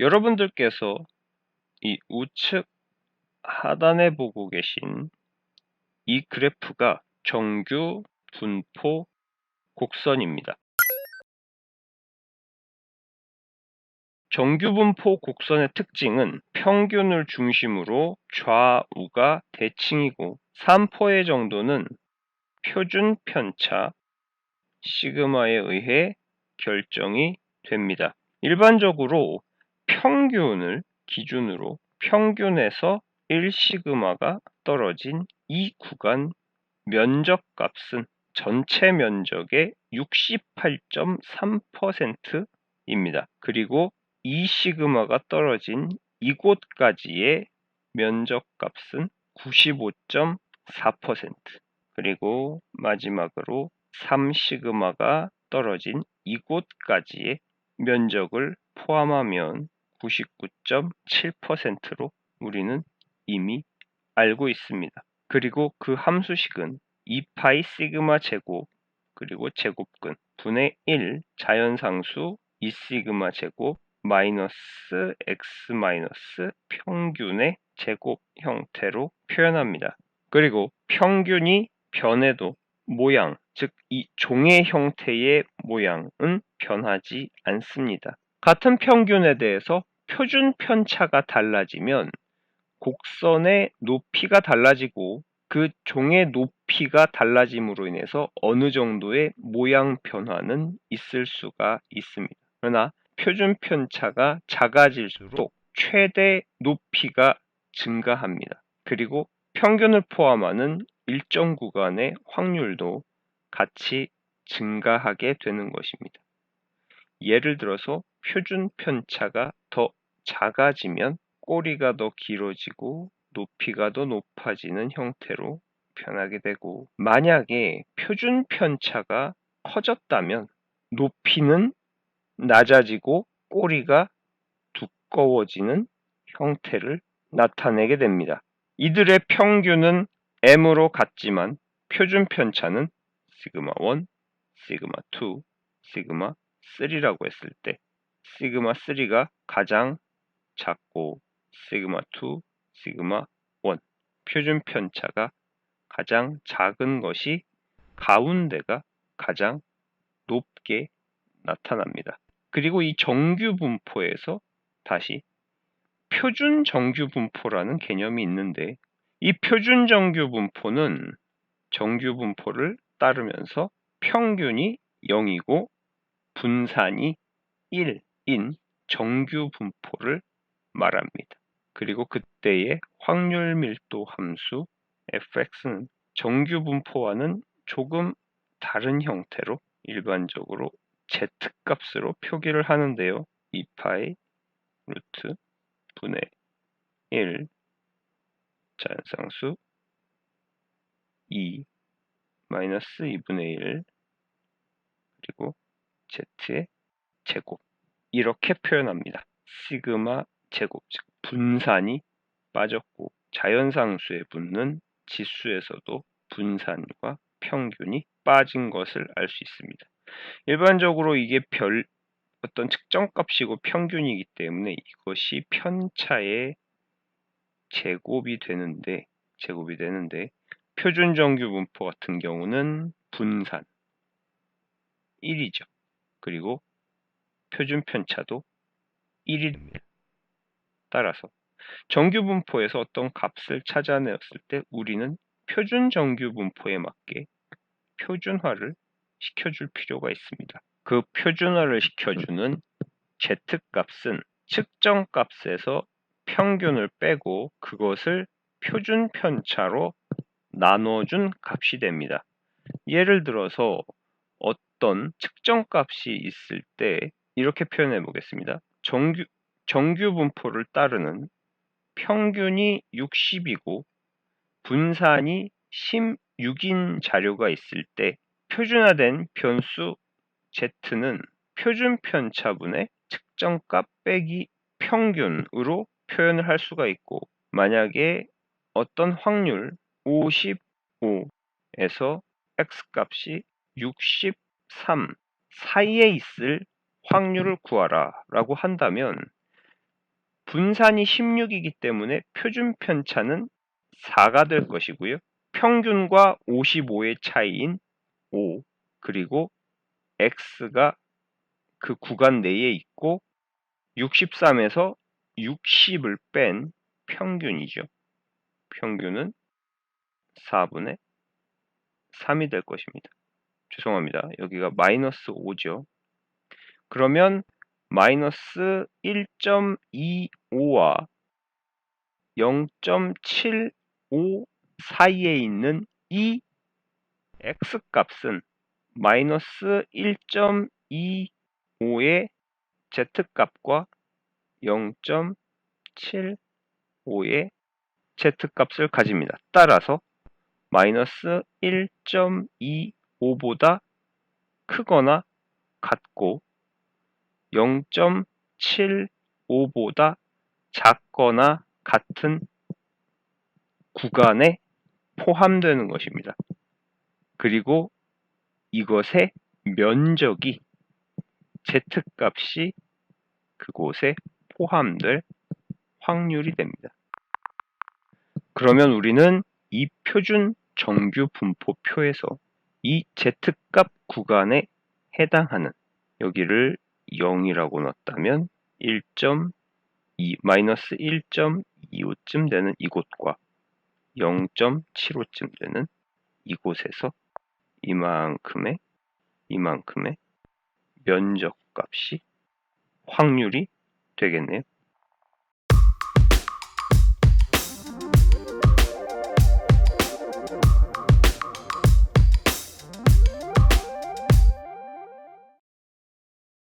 여러분들께서 이 우측 하단에 보고 계신 이 그래프가 정규 분포 곡선입니다. 정규분포 곡선의 특징은 평균을 중심으로 좌우가 대칭이고 3포의 정도는 표준 편차 시그마에 의해 결정이 됩니다. 일반적으로 평균을 기준으로 평균에서 1시그마가 떨어진 이 구간 면적 값은 전체 면적의 68.3%입니다. 그리고 2시그마가 떨어진 이곳까지의 면적 값은 95.4% 그리고 마지막으로 3시그마가 떨어진 이곳까지의 면적을 포함하면 99.7%로 우리는 이미 알고 있습니다. 그리고 그 함수식은 2파이 시그마 제곱 그리고 제곱근 분의 1 자연상수 2 시그마 제곱 마이너스 x 마이너스 평균의 제곱 형태로 표현합니다. 그리고 평균이 변해도 모양, 즉 이 종의 형태의 모양은 변하지 않습니다. 같은 평균에 대해서 표준 편차가 달라지면 곡선의 높이가 달라지고 그 종의 높이가 달라짐으로 인해서 어느 정도의 모양 변화는 있을 수가 있습니다. 그러나 표준 편차가 작아질수록 최대 높이가 증가합니다. 그리고 평균을 포함하는 일정 구간의 확률도 같이 증가하게 되는 것입니다. 예를 들어서 표준 편차가 더 작아지면 꼬리가 더 길어지고 높이가 더 높아지는 형태로 변하게 되고 만약에 표준 편차가 커졌다면 높이는 낮아지고 꼬리가 두꺼워지는 형태를 나타내게 됩니다. 이들의 평균은 m으로 같지만 표준 편차는 시그마 1, 시그마 2, 시그마 3라고 했을 때 시그마 3가 가장 작고 시그마 2, 시그마 1 표준 편차가 가장 작은 것이 가운데가 가장 높게 나타납니다. 그리고 이 정규 분포에서 다시 표준 정규 분포라는 개념이 있는데 이 표준 정규 분포는 정규 분포를 따르면서 평균이 0이고 분산이 1 인 정규 분포를 말합니다. 그리고 그때의 확률 밀도 함수 fx는 정규 분포와는 조금 다른 형태로 일반적으로 z값으로 표기를 하는데요. 2파이 루트 분의 1 자연상수 2 마이너스 2분의 1 그리고 z의 제곱 이렇게 표현합니다. 시그마 제곱 즉 분산이 빠졌고 자연상수에 붙는 지수에서도 분산과 평균이 빠진 것을 알 수 있습니다. 일반적으로 이게 별 어떤 측정 값이고 평균이기 때문에 이것이 편차의 제곱이 되는데 제곱이 되는데 표준 정규 분포 같은 경우는 분산 1이죠. 그리고 표준 편차도 1입니다. 따라서 정규 분포에서 어떤 값을 찾아내었을 때 우리는 표준 정규 분포에 맞게 표준화를 시켜줄 필요가 있습니다. 그 표준화를 시켜주는 z값은 측정 값에서 평균을 빼고 그것을 표준 편차로 나눠준 값이 됩니다. 예를 들어서 어떤 측정 값이 있을 때 이렇게 표현해 보겠습니다. 정규, 정규 분포를 따르는 평균이 60이고 분산이 16인 자료가 있을 때 표준화된 변수 z는 표준 편차분의 측정값 빼기 평균으로 표현을 할 수가 있고 만약에 어떤 확률 55에서 x값이 63 사이에 있을 확률을 구하라 라고 한다면 분산이 16이기 때문에 표준 편차는 4가 될 것이고요. 평균과 55의 차이인 5 그리고 x가 그 구간 내에 있고 63에서 60을 뺀 평균이죠. 평균은 4분의 3이 될 것입니다. 죄송합니다. 여기가 마이너스 5죠. 그러면 마이너스 1.25와 0.75 사이에 있는 이 x값은 마이너스 1.25의 z값과 0.75의 z값을 가집니다. 따라서 마이너스 1.25보다 크거나 같고 0.75보다 작거나 같은 구간에 포함되는 것입니다. 그리고 이것의 면적이 z값이 그곳에 포함될 확률이 됩니다. 그러면 우리는 이 표준 정규 분포표에서 이 z값 구간에 해당하는 여기를 0이라고 넣었다면 1.2 마이너스 1.25쯤 되는 이곳과 0.75쯤 되는 이곳에서 이만큼의 이만큼의 면적 값이 확률이 되겠네요.